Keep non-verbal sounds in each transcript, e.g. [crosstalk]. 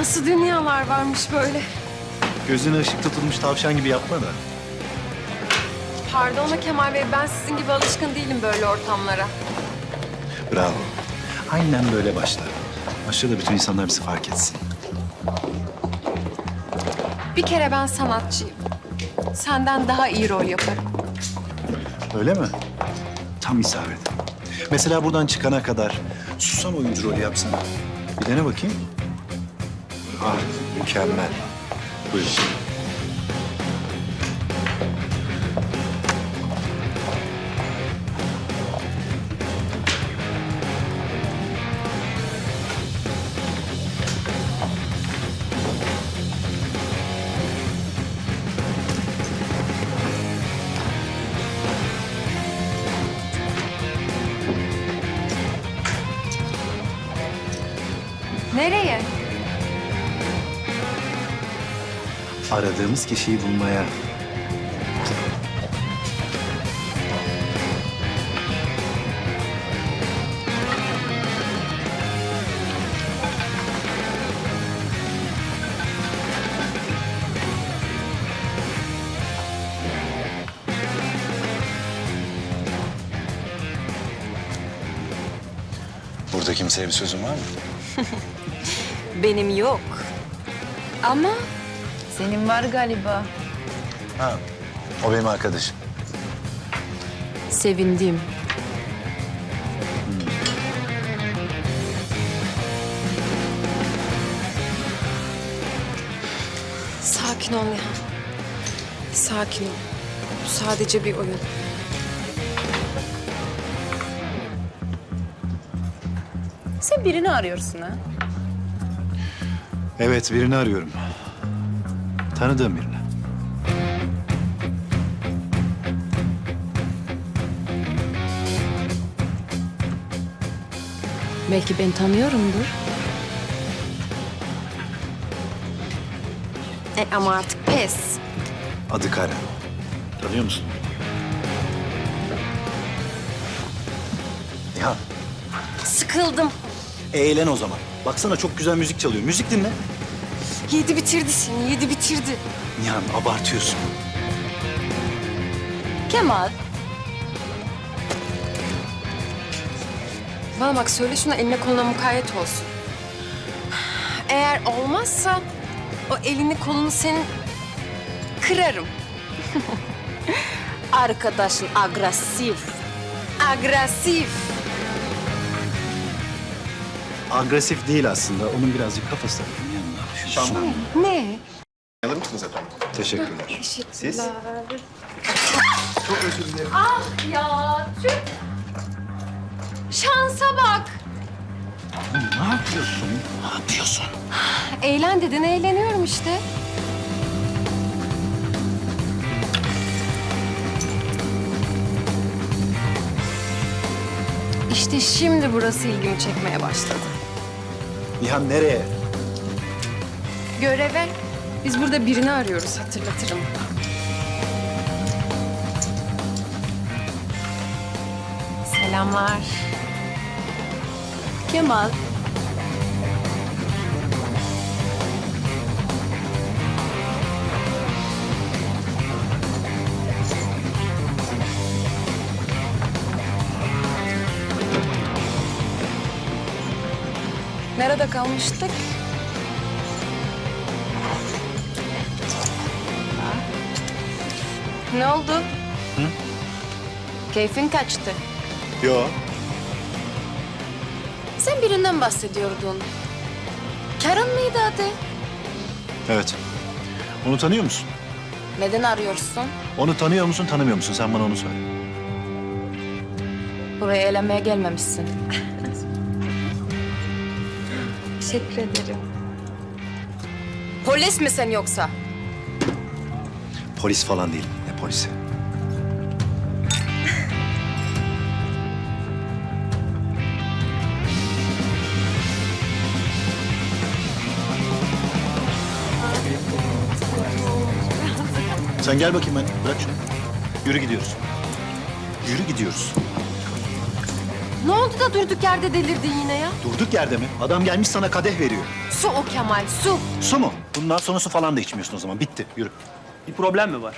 Nasıl dünyalar varmış böyle. Gözüne ışık tutulmuş tavşan gibi yapma da. Pardon da Kemal Bey ben sizin gibi alışkın değilim böyle ortamlara. Bravo. Aynen böyle başla. Başla da bütün insanlar bizi fark etsin. Bir kere ben sanatçıyım. Senden daha iyi rol yaparım. Öyle mi? Tam isabet. Mesela buradan çıkana kadar susam oyuncu rolü yapsana. Bir dene bakayım. Ah, mükemmel. Buyurun. Nereye? Aradığımız kişiyi bulmaya. Burada kimseye bir sözün var mı? [laughs] Benim yok. Ama Senin var galiba. Ha, o benim arkadaşım. sevindim. Sakin ol Nihan. Sakin ol. Bu sadece bir oyun. Sen birini arıyorsun ha? Evet, birini arıyorum. Tanıdığım birini. Belki ben tanıyorumdur. E ama artık pes. Adı Karen. Tanıyor musun? Nihan, Sıkıldım. eğlen o zaman. Baksana çok güzel müzik çalıyor. Müzik dinle. Yedi bitirdi seni, yedi bitirdi. Nihan, abartıyorsun. Kemal, Bana bak söyle şuna eline koluna mukayyet olsun. Eğer olmazsa o elini kolunu senin kırarım. [laughs] arkadaşın agresif. Agresif. Agresif değil aslında. Onun birazcık kafası da yanına. Ne? Alır mısınız efendim? Teşekkürler. Siz? Çok özür dilerim. Ya tüh. Şansa bak. Ne yapıyorsun? Ne yapıyorsun? Eğlen dedin, eğleniyorum işte. İşte şimdi burası ilgimi çekmeye başladı. Nihan nereye? Göreve. Biz burada birini arıyoruz hatırlatırım. Selamlar. Kemal, Nerede kalmıştık? Ne oldu? Keyfin kaçtı. Yo. Sen birinden bahsediyordun. Karen mıydı adı? Evet. Onu tanıyor musun? Neden arıyorsun? Onu tanıyor musun, tanımıyor musun? Sen bana onu söyle. Buraya eğlenmeye gelmemişsin. Teşekkür ederim. Polis misin yoksa? Polis falan değil. Ne polisi? Sen gel bakayım ben. Bırak şunu. Yürü gidiyoruz. Yürü gidiyoruz. Ne oldu da durduk yerde delirdin yine ya? Durduk yerde mi? Adam gelmiş sana kadeh veriyor. Su o Kemal, su. Su mu? Bundan sonra su falan da içmiyorsun o zaman. Bitti. Yürü. Bir problem mi var?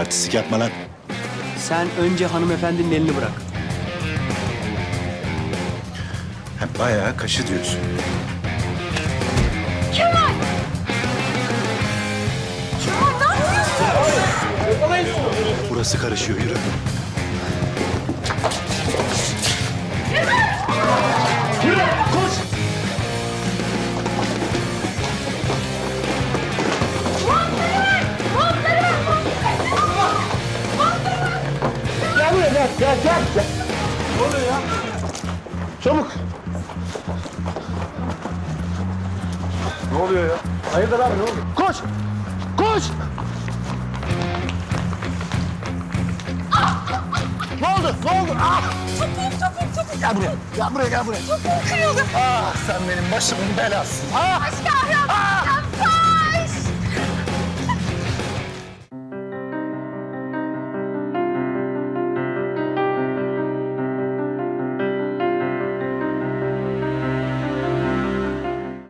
Artistik yapma lan. Sen önce hanımefendinin elini bırak. Ha, bayağı kaşı diyorsun. Burası karışıyor. Yürü. Çabuk. Ne oluyor ya? Hayırdır abi ne oldu? Koş! Koş! Ne oldu? Ne oldu? Ah! Topum, topum, topum. Gel buraya, gel buraya, gel buraya. Topum kırıldı. Ah sen benim başımın belasısın. Ah! Aşk